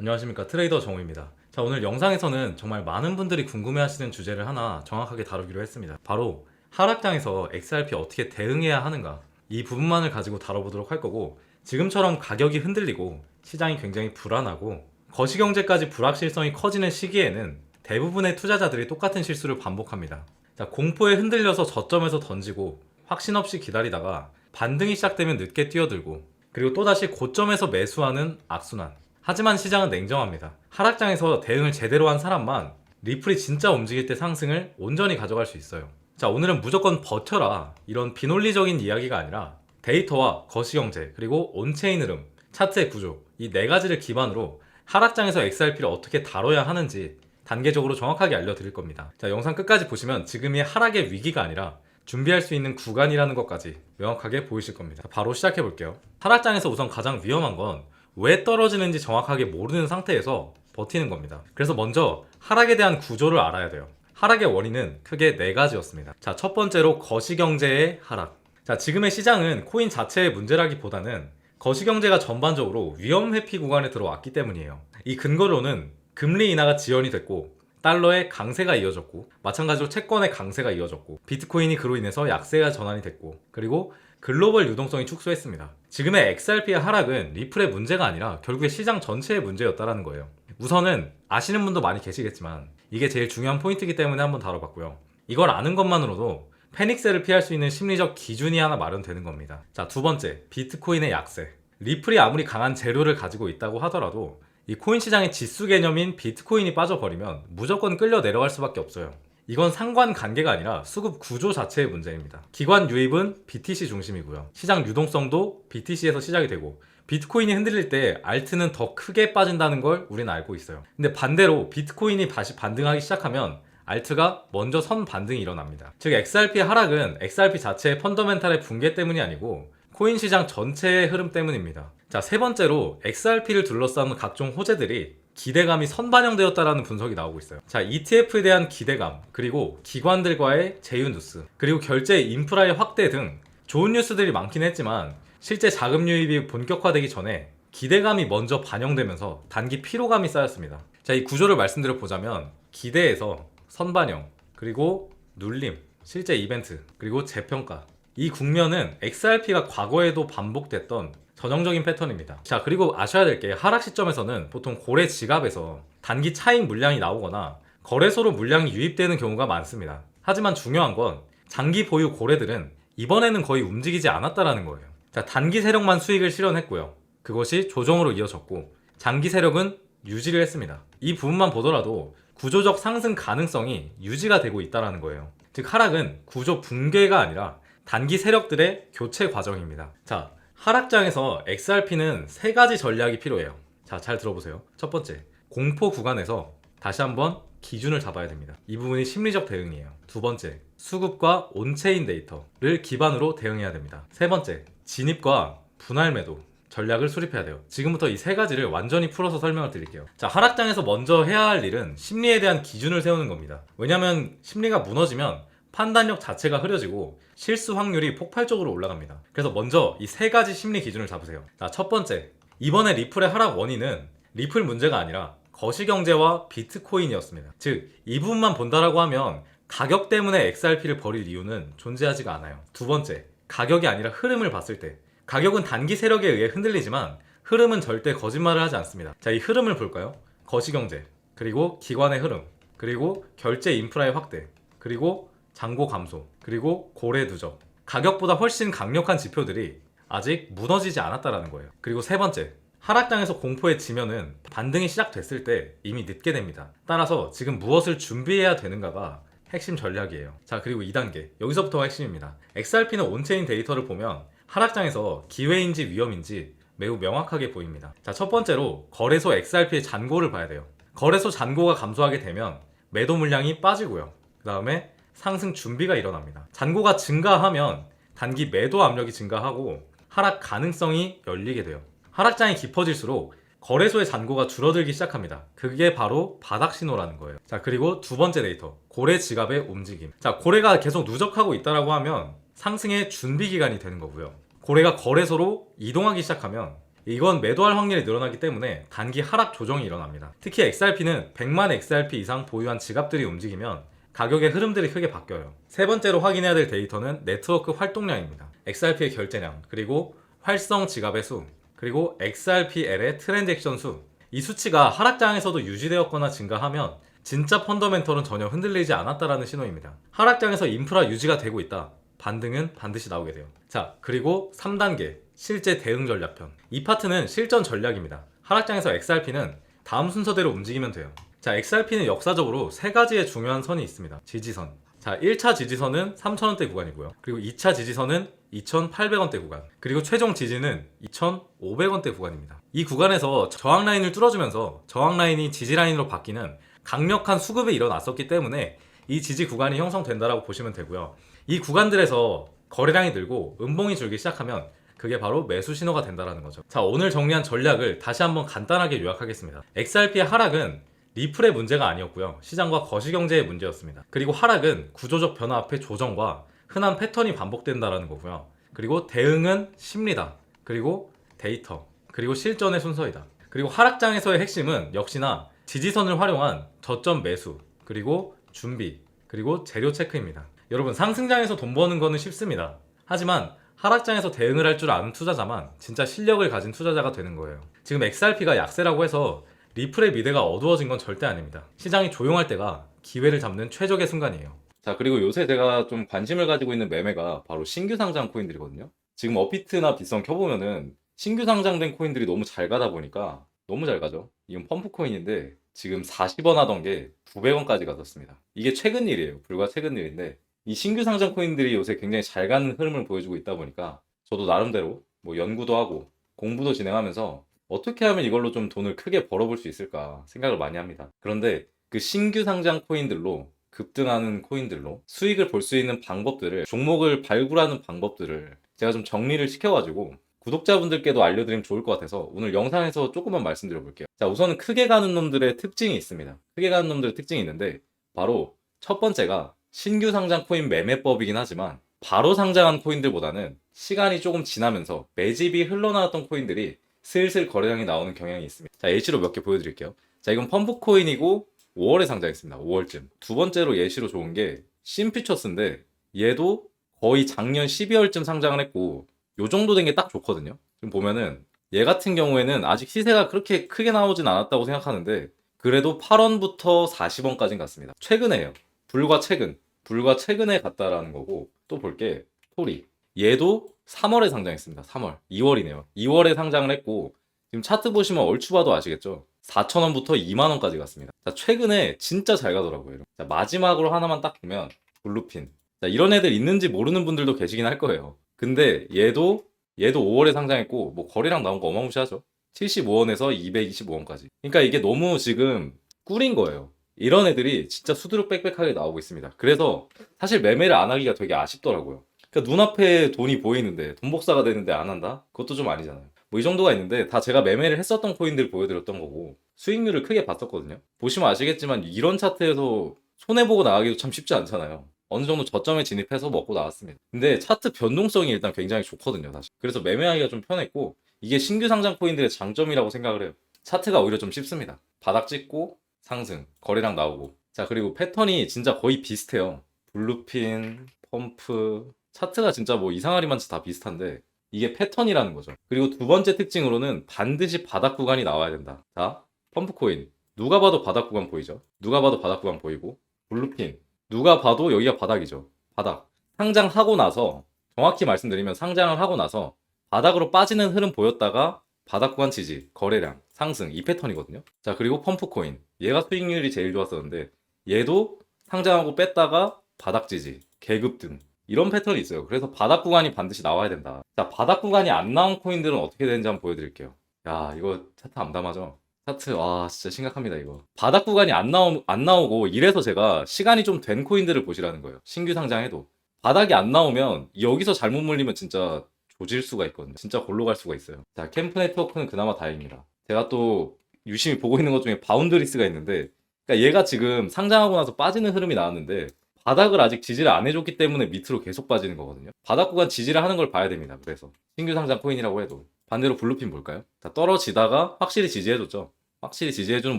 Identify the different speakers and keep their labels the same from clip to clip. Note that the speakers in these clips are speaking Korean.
Speaker 1: 안녕하십니까 트레이더 정우입니다. 자 오늘 영상에서는 정말 많은 분들이 궁금해하시는 주제를 하나 정확하게 다루기로 했습니다. 바로 하락장에서 XRP 어떻게 대응해야 하는가 이 부분만을 가지고 다뤄보도록 할 거고 지금처럼 가격이 흔들리고 시장이 굉장히 불안하고 거시경제까지 불확실성이 커지는 시기에는 대부분의 투자자들이 똑같은 실수를 반복합니다. 자, 공포에 흔들려서 저점에서 던지고 확신 없이 기다리다가 반등이 시작되면 늦게 뛰어들고 그리고 또다시 고점에서 매수하는 악순환. 하지만 시장은 냉정합니다. 하락장에서 대응을 제대로 한 사람만 리플이 진짜 움직일 때 상승을 온전히 가져갈 수 있어요. 자, 오늘은 무조건 버텨라. 이런 비논리적인 이야기가 아니라 데이터와 거시경제, 그리고 온체인 흐름, 차트의 구조, 이 네 가지를 기반으로 하락장에서 XRP를 어떻게 다뤄야 하는지 단계적으로 정확하게 알려드릴 겁니다. 자, 영상 끝까지 보시면 지금이 하락의 위기가 아니라 준비할 수 있는 구간이라는 것까지 명확하게 보이실 겁니다. 자, 바로 시작해 볼게요. 하락장에서 우선 가장 위험한 건 왜 떨어지는지 정확하게 모르는 상태에서 버티는 겁니다. 그래서 먼저 하락에 대한 구조를 알아야 돼요. 하락의 원인은 크게 네 가지였습니다. 자, 첫 번째로 거시경제의 하락. 자, 지금의 시장은 코인 자체의 문제라기보다는 거시경제가 전반적으로 위험 회피 구간에 들어왔기 때문이에요. 이 근거로는 금리 인하가 지연이 됐고 달러의 강세가 이어졌고 마찬가지로 채권의 강세가 이어졌고 비트코인이 그로 인해서 약세가 전환이 됐고 그리고 글로벌 유동성이 축소했습니다. 지금의 XRP의 하락은 리플의 문제가 아니라 결국에 시장 전체의 문제였다라는 거예요. 우선은 아시는 분도 많이 계시겠지만 이게 제일 중요한 포인트이기 때문에 한번 다뤄봤고요. 이걸 아는 것만으로도 패닉세를 피할 수 있는 심리적 기준이 하나 마련되는 겁니다. 자, 두 번째, 비트코인의 약세. 리플이 아무리 강한 재료를 가지고 있다고 하더라도 이 코인 시장의 지수 개념인 비트코인이 빠져버리면 무조건 끌려 내려갈 수밖에 없어요. 이건 상관 관계가 아니라 수급 구조 자체의 문제입니다. 기관 유입은 BTC 중심이고요. 시장 유동성도 BTC에서 시작이 되고 비트코인이 흔들릴 때 알트는 더 크게 빠진다는 걸 우리는 알고 있어요. 근데 반대로 비트코인이 다시 반등하기 시작하면 알트가 먼저 선 반등이 일어납니다. 즉 XRP의 하락은 XRP 자체의 펀더멘탈의 붕괴 때문이 아니고 코인 시장 전체의 흐름 때문입니다. 자, 세 번째로 XRP를 둘러싸는 각종 호재들이 기대감이 선반영되었다라는 분석이 나오고 있어요. 자, ETF에 대한 기대감, 그리고 기관들과의 제휴 뉴스, 그리고 결제 인프라의 확대 등 좋은 뉴스들이 많긴 했지만 실제 자금 유입이 본격화되기 전에 기대감이 먼저 반영되면서 단기 피로감이 쌓였습니다. 자, 이 구조를 말씀드려 보자면 기대에서 선반영, 그리고 눌림, 실제 이벤트, 그리고 재평가. 이 국면은 XRP가 과거에도 반복됐던 전형적인 패턴입니다. 자, 그리고 아셔야 될 게 하락 시점에서는 보통 고래 지갑에서 단기 차익 물량이 나오거나 거래소로 물량이 유입되는 경우가 많습니다. 하지만 중요한 건 장기 보유 고래들은 이번에는 거의 움직이지 않았다라는 거예요. 자, 단기 세력만 수익을 실현했고요. 그것이 조정으로 이어졌고 장기 세력은 유지를 했습니다. 이 부분만 보더라도 구조적 상승 가능성이 유지가 되고 있다라는 거예요. 즉 하락은 구조 붕괴가 아니라 단기 세력들의 교체 과정입니다. 자, 하락장에서 XRP는 세 가지 전략이 필요해요. 자, 잘 들어보세요. 첫 번째, 공포 구간에서 다시 한번 기준을 잡아야 됩니다. 이 부분이 심리적 대응이에요. 두 번째, 수급과 온체인 데이터를 기반으로 대응해야 됩니다. 세 번째, 진입과 분할 매도 전략을 수립해야 돼요. 지금부터 이 세 가지를 완전히 풀어서 설명을 드릴게요. 자, 하락장에서 먼저 해야 할 일은 심리에 대한 기준을 세우는 겁니다. 왜냐하면 심리가 무너지면 판단력 자체가 흐려지고 실수 확률이 폭발적으로 올라갑니다. 그래서 먼저 이 세 가지 심리 기준을 잡으세요. 자, 첫 번째. 이번에 리플의 하락 원인은 리플 문제가 아니라 거시경제와 비트코인이었습니다. 즉, 이 부분만 본다라고 하면 가격 때문에 XRP를 버릴 이유는 존재하지가 않아요. 두 번째. 가격이 아니라 흐름을 봤을 때. 가격은 단기 세력에 의해 흔들리지만 흐름은 절대 거짓말을 하지 않습니다. 자, 이 흐름을 볼까요? 거시경제, 그리고 기관의 흐름, 그리고 결제 인프라의 확대, 그리고 잔고 감소, 그리고 고래 누적. 가격보다 훨씬 강력한 지표들이 아직 무너지지 않았다라는 거예요. 그리고 세 번째, 하락장에서 공포에 지면은 반등이 시작됐을 때 이미 늦게 됩니다. 따라서 지금 무엇을 준비해야 되는가가 핵심 전략이에요. 자, 그리고 2단계. 여기서부터가 핵심입니다. XRP는 온체인 데이터를 보면 하락장에서 기회인지 위험인지 매우 명확하게 보입니다. 자, 첫 번째로 거래소 XRP의 잔고를 봐야 돼요. 거래소 잔고가 감소하게 되면 매도 물량이 빠지고요. 그 다음에 상승 준비가 일어납니다. 잔고가 증가하면 단기 매도 압력이 증가하고 하락 가능성이 열리게 돼요. 하락장이 깊어질수록 거래소의 잔고가 줄어들기 시작합니다. 그게 바로 바닥 신호라는 거예요. 자, 그리고 두 번째 데이터. 고래 지갑의 움직임. 자, 고래가 계속 누적하고 있다라고 하면 상승의 준비 기간이 되는 거고요. 고래가 거래소로 이동하기 시작하면 이건 매도할 확률이 늘어나기 때문에 단기 하락 조정이 일어납니다. 특히 XRP는 100만 XRP 이상 보유한 지갑들이 움직이면 가격의 흐름들이 크게 바뀌어요. 세 번째로 확인해야 될 데이터는 네트워크 활동량입니다. XRP의 결제량, 그리고 활성 지갑의 수, 그리고 XRPL의 트랜잭션 수. 이 수치가 하락장에서도 유지되었거나 증가하면 진짜 펀더멘털은 전혀 흔들리지 않았다라는 신호입니다. 하락장에서 인프라 유지가 되고 있다. 반등은 반드시 나오게 돼요. 자, 그리고 3단계 실제 대응 전략편. 이 파트는 실전 전략입니다. 하락장에서 XRP는 다음 순서대로 움직이면 돼요. 자, XRP는 역사적으로 세 가지의 중요한 선이 있습니다. 지지선. 자, 1차 지지선은 3,000원대 구간이고요. 그리고 2차 지지선은 2,800원대 구간. 그리고 최종 지지는 2,500원대 구간입니다. 이 구간에서 저항 라인을 뚫어주면서 저항 라인이 지지 라인으로 바뀌는 강력한 수급이 일어났었기 때문에 이 지지 구간이 형성된다라고 보시면 되고요. 이 구간들에서 거래량이 늘고 음봉이 줄기 시작하면 그게 바로 매수 신호가 된다라는 거죠. 자, 오늘 정리한 전략을 다시 한번 간단하게 요약하겠습니다. XRP의 하락은 리플의 문제가 아니었고요. 시장과 거시경제의 문제였습니다. 그리고 하락은 구조적 변화 앞에 조정과 흔한 패턴이 반복된다라는 거고요. 그리고 대응은 심리다. 그리고 데이터. 그리고 실전의 순서이다. 그리고 하락장에서의 핵심은 역시나 지지선을 활용한 저점 매수. 그리고 준비. 그리고 재료 체크입니다. 여러분 상승장에서 돈 버는 거는 쉽습니다. 하지만 하락장에서 대응을 할 줄 아는 투자자만 진짜 실력을 가진 투자자가 되는 거예요. 지금 XRP가 약세라고 해서 리플의 미래가 어두워진 건 절대 아닙니다. 시장이 조용할 때가 기회를 잡는 최적의 순간이에요. 자, 그리고 요새 제가 좀 관심을 가지고 있는 매매가 바로 신규 상장 코인들이거든요. 지금 어피트나 빗성 켜보면은 신규 상장된 코인들이 너무 잘 가다 보니까 너무 잘 가죠. 이건 펌프 코인인데 지금 40원 하던 게 900원까지 갔었습니다. 이게 최근 일이에요. 불과 최근 일인데 이 신규 상장 코인들이 요새 굉장히 잘 가는 흐름을 보여주고 있다 보니까 저도 나름대로 뭐 연구도 하고 공부도 진행하면서 어떻게 하면 이걸로 좀 돈을 크게 벌어볼 수 있을까 생각을 많이 합니다. 그런데 그 신규 상장 코인들로 급등하는 코인들로 수익을 볼 수 있는 방법들을 종목을 발굴하는 방법들을 제가 좀 정리를 시켜가지고 구독자분들께도 알려드리면 좋을 것 같아서 오늘 영상에서 조금만 말씀드려 볼게요. 자, 우선은 크게 가는 놈들의 특징이 있습니다. 크게 가는 놈들의 특징이 있는데 바로 첫 번째가 신규 상장 코인 매매법이긴 하지만 바로 상장한 코인들보다는 시간이 조금 지나면서 매집이 흘러나왔던 코인들이 슬슬 거래량이 나오는 경향이 있습니다. 자, 예시로 몇 개 보여드릴게요. 자, 이건 펌프 코인이고 5월에 상장했습니다. 5월쯤. 두 번째로 예시로 좋은 게 심피처스인데 얘도 거의 작년 12월쯤 상장을 했고 요 정도 된 게 딱 좋거든요. 지금 보면은 얘 같은 경우에는 아직 시세가 그렇게 크게 나오진 않았다고 생각하는데 그래도 8원부터 40원까지는 갔습니다. 최근에요. 불과 최근. 불과 최근에 갔다라는 거고 또 볼게 토리. 얘도 3월에 상장했습니다. 3월. 2월이네요. 2월에 상장을 했고 지금 차트 보시면 얼추 봐도 아시겠죠? 4,000원부터 2만원까지 갔습니다. 자, 최근에 진짜 잘 가더라고요. 자, 마지막으로 하나만 딱 보면 블루핀. 자, 이런 애들 있는지 모르는 분들도 계시긴 할 거예요. 근데 얘도 얘도 5월에 상장했고 뭐 거래량 나온 거 어마무시하죠. 75원에서 225원까지. 그러니까 이게 너무 지금 꿀인 거예요. 이런 애들이 진짜 수두룩 빽빽하게 나오고 있습니다. 그래서 사실 매매를 안 하기가 되게 아쉽더라고요. 그러니까 눈앞에 돈이 보이는데 돈 복사가 되는데 안 한다? 그것도 좀 아니잖아요. 뭐 이 정도가 있는데 다 제가 매매를 했었던 코인들 보여드렸던 거고 수익률을 크게 봤었거든요. 보시면 아시겠지만 이런 차트에서 손해보고 나가기도 참 쉽지 않잖아요. 어느 정도 저점에 진입해서 먹고 나왔습니다. 근데 차트 변동성이 일단 굉장히 좋거든요, 사실. 그래서 매매하기가 좀 편했고 이게 신규 상장 코인들의 장점이라고 생각을 해요. 차트가 오히려 좀 쉽습니다. 바닥 찍고 상승, 거래량 나오고. 자, 그리고 패턴이 진짜 거의 비슷해요. 블루핀, 펌프, 차트가 진짜 뭐 이상하리만치 다 비슷한데 이게 패턴이라는 거죠. 그리고 두 번째 특징으로는 반드시 바닥 구간이 나와야 된다. 자, 펌프 코인. 누가 봐도 바닥 구간 보이죠? 누가 봐도 바닥 구간 보이고 블루핀. 누가 봐도 여기가 바닥이죠. 바닥. 상장하고 나서 정확히 말씀드리면 상장을 하고 나서 바닥으로 빠지는 흐름 보였다가 바닥 구간 지지, 거래량, 상승 이 패턴이거든요. 자, 그리고 펌프 코인. 얘가 수익률이 제일 좋았었는데 얘도 상장하고 뺐다가 바닥 지지, 계급 등 이런 패턴이 있어요. 그래서 바닥 구간이 반드시 나와야 된다. 자, 바닥 구간이 안 나온 코인들은 어떻게 되는지 한번 보여드릴게요. 야, 이거 차트 암담하죠? 차트, 와, 진짜 심각합니다, 이거. 바닥 구간이 안, 나오, 안 나오고, 이래서 제가 시간이 좀 된 코인들을 보시라는 거예요. 신규 상장해도. 바닥이 안 나오면, 여기서 잘못 물리면 진짜 조질 수가 있거든요. 진짜 골로 갈 수가 있어요. 자, 캠프 네트워크는 그나마 다행입니다. 제가 또 유심히 보고 있는 것 중에 바운드리스가 있는데, 그러니까 얘가 지금 상장하고 나서 빠지는 흐름이 나왔는데, 바닥을 아직 지지를 안 해줬기 때문에 밑으로 계속 빠지는 거거든요. 바닥 구간 지지를 하는 걸 봐야 됩니다. 그래서 신규 상장 코인이라고 해도 반대로 블루핀 볼까요? 자, 떨어지다가 확실히 지지해줬죠. 확실히 지지해주는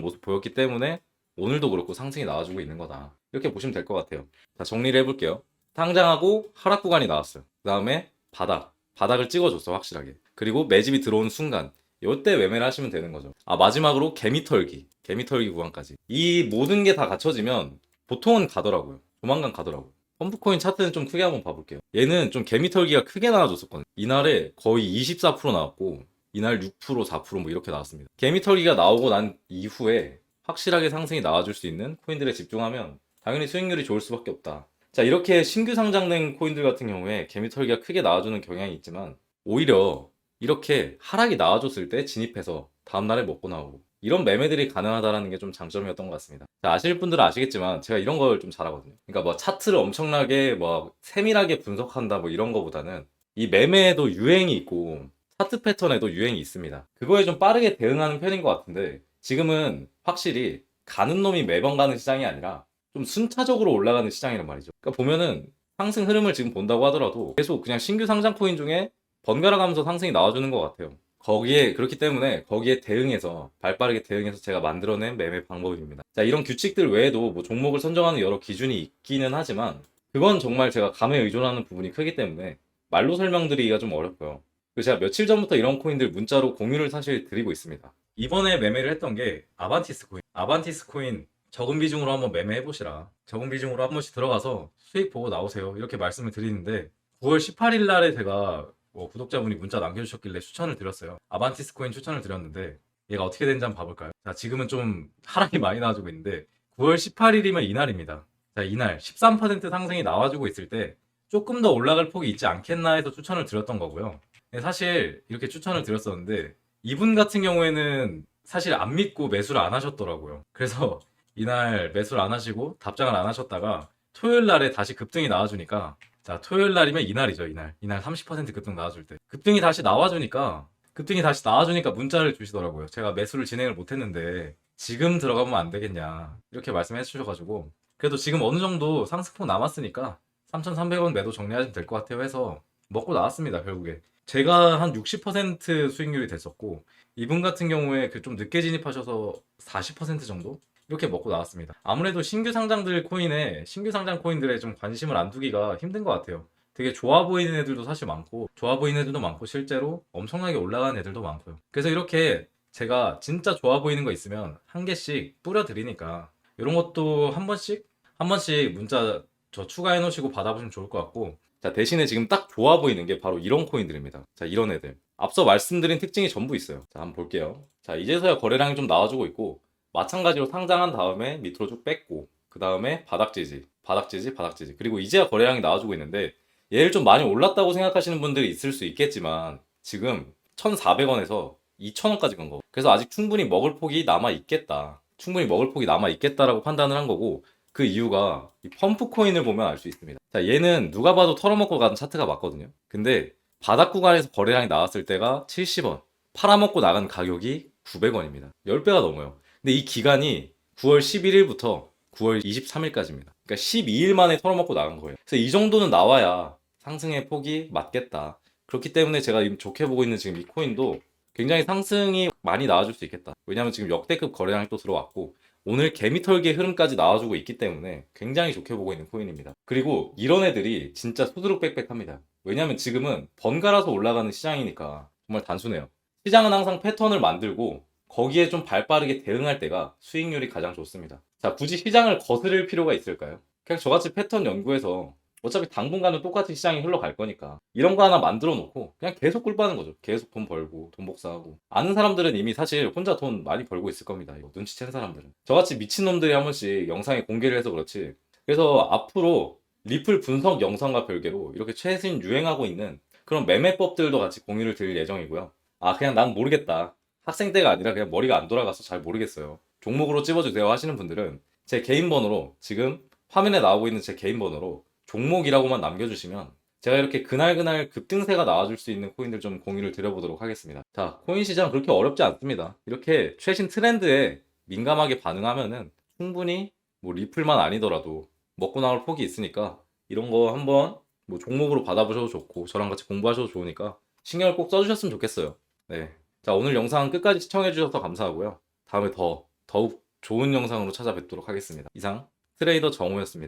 Speaker 1: 모습 보였기 때문에 오늘도 그렇고 상승이 나와주고 있는 거다. 이렇게 보시면 될 것 같아요. 자, 정리를 해볼게요. 상장하고 하락 구간이 나왔어요. 그 다음에 바닥. 바닥을 찍어줬어, 확실하게. 그리고 매집이 들어온 순간. 요때 매매를 하시면 되는 거죠. 아, 마지막으로 개미털기. 개미털기 구간까지. 이 모든 게 다 갖춰지면 보통은 가더라고요. 조만간 가더라고요. 펌프코인 차트는 좀 크게 한번 봐볼게요. 얘는 좀 개미털기가 크게 나와줬었거든요. 이날에 거의 24% 나왔고, 이날 6%, 4%뭐 이렇게 나왔습니다. 개미털기가 나오고 난 이후에 확실하게 상승이 나와줄 수 있는 코인들에 집중하면 당연히 수익률이 좋을 수밖에 없다. 자, 이렇게 신규 상장된 코인들 같은 경우에 개미털기가 크게 나와주는 경향이 있지만 오히려 이렇게 하락이 나와줬을 때 진입해서 다음날에 먹고 나오고 이런 매매들이 가능하다라는 게 좀 장점이었던 것 같습니다. 자, 아실 분들은 아시겠지만 제가 이런 걸 좀 잘하거든요. 그러니까 뭐 차트를 엄청나게 뭐 세밀하게 분석한다 뭐 이런 거보다는 이 매매에도 유행이 있고 차트 패턴에도 유행이 있습니다. 그거에 좀 빠르게 대응하는 편인 것 같은데 지금은 확실히 가는 놈이 매번 가는 시장이 아니라 좀 순차적으로 올라가는 시장이란 말이죠. 그러니까 보면은 상승 흐름을 지금 본다고 하더라도 계속 그냥 신규 상장 코인 중에 번갈아 가면서 상승이 나와주는 것 같아요. 거기에 그렇기 때문에 거기에 대응해서 발빠르게 대응해서 제가 만들어낸 매매 방법입니다. 자 이런 규칙들 외에도 뭐 종목을 선정하는 여러 기준이 있기는 하지만 그건 정말 제가 감에 의존하는 부분이 크기 때문에 말로 설명드리기가 좀 어렵고요. 제가 며칠 전부터 이런 코인들 문자로 공유를 사실 드리고 있습니다. 이번에 매매를 했던 게 아반티스 코인. 아반티스 코인 적은 비중으로 한번 매매해 보시라. 적은 비중으로 한 번씩 들어가서 수익 보고 나오세요. 이렇게 말씀을 드리는데 9월 18일 날에 제가 뭐 구독자분이 문자 남겨주셨길래 추천을 드렸어요. 아반티스 코인 추천을 드렸는데 얘가 어떻게 되는지 한번 봐볼까요? 자, 지금은 좀 하락이 많이 나와주고 있는데 9월 18일이면 이날입니다. 자, 이날 13% 상승이 나와주고 있을 때 조금 더 올라갈 폭이 있지 않겠나 해서 추천을 드렸던 거고요. 근데 사실 이렇게 추천을 드렸었는데 이분 같은 경우에는 사실 안 믿고 매수를 안 하셨더라고요. 그래서 이날 매수를 안 하시고 답장을 안 하셨다가 토요일 날에 다시 급등이 나와주니까 자 토요일 날이면 이날이죠 이날. 이날 30% 급등 나와줄 때. 급등이 다시 나와주니까 급등이 다시 나와주니까 문자를 주시더라고요. 제가 매수를 진행을 못했는데 지금 들어가면 안 되겠냐 이렇게 말씀해 주셔가지고. 그래도 지금 어느 정도 상승폭 남았으니까 3,300원 매도 정리하시면 될 것 같아요 해서 먹고 나왔습니다 결국에. 제가 한 60% 수익률이 됐었고 이분 같은 경우에 그 좀 늦게 진입하셔서 40% 정도 이렇게 먹고 나왔습니다. 아무래도 신규 상장들 코인에 신규 상장 코인들에 좀 관심을 안 두기가 힘든 것 같아요. 되게 좋아 보이는 애들도 사실 많고 좋아 보이는 애들도 많고 실제로 엄청나게 올라가는 애들도 많고요. 그래서 이렇게 제가 진짜 좋아 보이는 거 있으면 한 개씩 뿌려 드리니까 이런 것도 한 번씩 한 번씩 문자 저 추가해 놓으시고 받아보시면 좋을 것 같고 자 대신에 지금 딱 좋아 보이는 게 바로 이런 코인들입니다. 자 이런 애들 앞서 말씀드린 특징이 전부 있어요. 자 한번 볼게요. 자 이제서야 거래량이 좀 나와주고 있고 마찬가지로 상장한 다음에 밑으로 쭉 뺐고 그 다음에 바닥 지지, 바닥 지지, 바닥 지지 그리고 이제야 거래량이 나와주고 있는데 얘를 좀 많이 올랐다고 생각하시는 분들이 있을 수 있겠지만 지금 1,400원에서 2,000원까지 간 거. 그래서 아직 충분히 먹을 폭이 남아 있겠다. 충분히 먹을 폭이 남아 있겠다라고 판단을 한 거고 그 이유가 이 펌프 코인을 보면 알 수 있습니다. 자, 얘는 누가 봐도 털어먹고 가는 차트가 맞거든요. 근데 바닥 구간에서 거래량이 나왔을 때가 70원, 팔아먹고 나간 가격이 900원입니다. 10배가 넘어요. 근데 이 기간이 9월 11일부터 9월 23일까지입니다. 그러니까 12일 만에 털어먹고 나간 거예요. 그래서 이 정도는 나와야 상승의 폭이 맞겠다. 그렇기 때문에 제가 좋게 보고 있는 지금 이 코인도 굉장히 상승이 많이 나와줄 수 있겠다. 왜냐하면 지금 역대급 거래량이 또 들어왔고 오늘 개미털기의 흐름까지 나와주고 있기 때문에 굉장히 좋게 보고 있는 코인입니다. 그리고 이런 애들이 진짜 소드룩 빽빽합니다. 왜냐하면 지금은 번갈아서 올라가는 시장이니까 정말 단순해요. 시장은 항상 패턴을 만들고 거기에 좀 발빠르게 대응할 때가 수익률이 가장 좋습니다. 자, 굳이 시장을 거스를 필요가 있을까요? 그냥 저같이 패턴 연구해서 어차피 당분간은 똑같이 시장이 흘러갈 거니까 이런 거 하나 만들어 놓고 그냥 계속 꿀빠는 거죠. 계속 돈 벌고 돈 복사하고 아는 사람들은 이미 사실 혼자 돈 많이 벌고 있을 겁니다. 눈치챈 사람들은 저같이 미친 놈들이 한 번씩 영상에 공개를 해서 그렇지 그래서 앞으로 리플 분석 영상과 별개로 이렇게 최신 유행하고 있는 그런 매매법들도 같이 공유를 드릴 예정이고요. 아 그냥 난 모르겠다. 학생 때가 아니라 그냥 머리가 안 돌아가서 잘 모르겠어요. 종목으로 찝어주세요 하시는 분들은 제 개인 번호로 지금 화면에 나오고 있는 제 개인 번호로 종목이라고만 남겨주시면 제가 이렇게 그날그날 급등세가 나와줄 수 있는 코인들 좀 공유를 드려보도록 하겠습니다. 자, 코인 시장 그렇게 어렵지 않습니다. 이렇게 최신 트렌드에 민감하게 반응하면은 충분히 뭐 리플만 아니더라도 먹고 나올 폭이 있으니까 이런 거 한번 뭐 종목으로 받아보셔도 좋고 저랑 같이 공부하셔도 좋으니까 신경을 꼭 써주셨으면 좋겠어요. 네. 자, 오늘 영상 끝까지 시청해주셔서 감사하고요. 다음에 더, 더욱 좋은 영상으로 찾아뵙도록 하겠습니다. 이상, 트레이더 정우였습니다.